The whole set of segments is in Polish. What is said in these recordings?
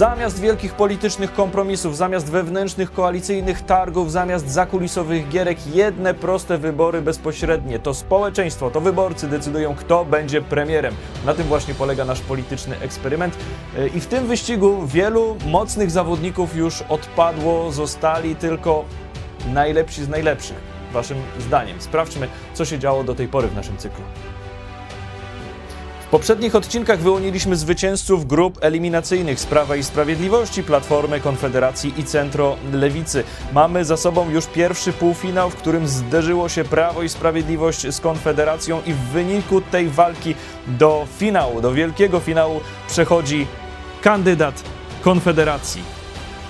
Zamiast wielkich politycznych kompromisów, zamiast wewnętrznych koalicyjnych targów, zamiast zakulisowych gierek, jedne proste wybory bezpośrednie. To społeczeństwo, to wyborcy decydują, kto będzie premierem. Na tym właśnie polega nasz polityczny eksperyment. E, I w tym wyścigu wielu mocnych zawodników już odpadło, zostali tylko najlepsi z najlepszych. Waszym zdaniem. Sprawdźmy, co się działo do tej pory w naszym cyklu. Poprzednich odcinkach wyłoniliśmy zwycięzców grup eliminacyjnych z Prawa i Sprawiedliwości, Platformy, Konfederacji i Centro Lewicy. Mamy za sobą już pierwszy półfinał, w którym zderzyło się Prawo i Sprawiedliwość z Konfederacją i w wyniku tej walki do finału, do wielkiego finału przechodzi kandydat Konfederacji.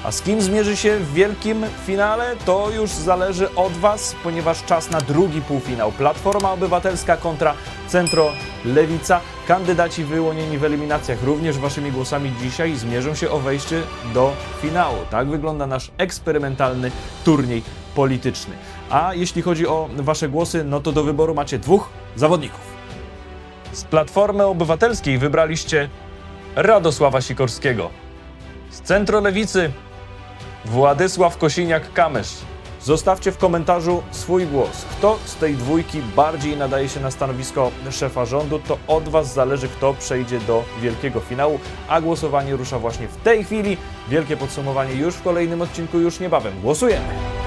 A z kim zmierzy się w wielkim finale, to już zależy od Was, ponieważ czas na drugi półfinał. Platforma Obywatelska kontra Centro Lewica. Kandydaci wyłonieni w eliminacjach również Waszymi głosami dzisiaj zmierzą się o wejście do finału. Tak wygląda nasz eksperymentalny turniej polityczny. A jeśli chodzi o Wasze głosy, no to do wyboru macie dwóch zawodników. Z Platformy Obywatelskiej wybraliście Radosława Sikorskiego. Z centrolewicy Władysław Kosiniak-Kamysz. Zostawcie w komentarzu swój głos. Kto z tej dwójki bardziej nadaje się na stanowisko szefa rządu, to od Was zależy, kto przejdzie do wielkiego finału, a głosowanie rusza właśnie w tej chwili. Wielkie podsumowanie już w kolejnym odcinku, już niebawem. Głosujemy!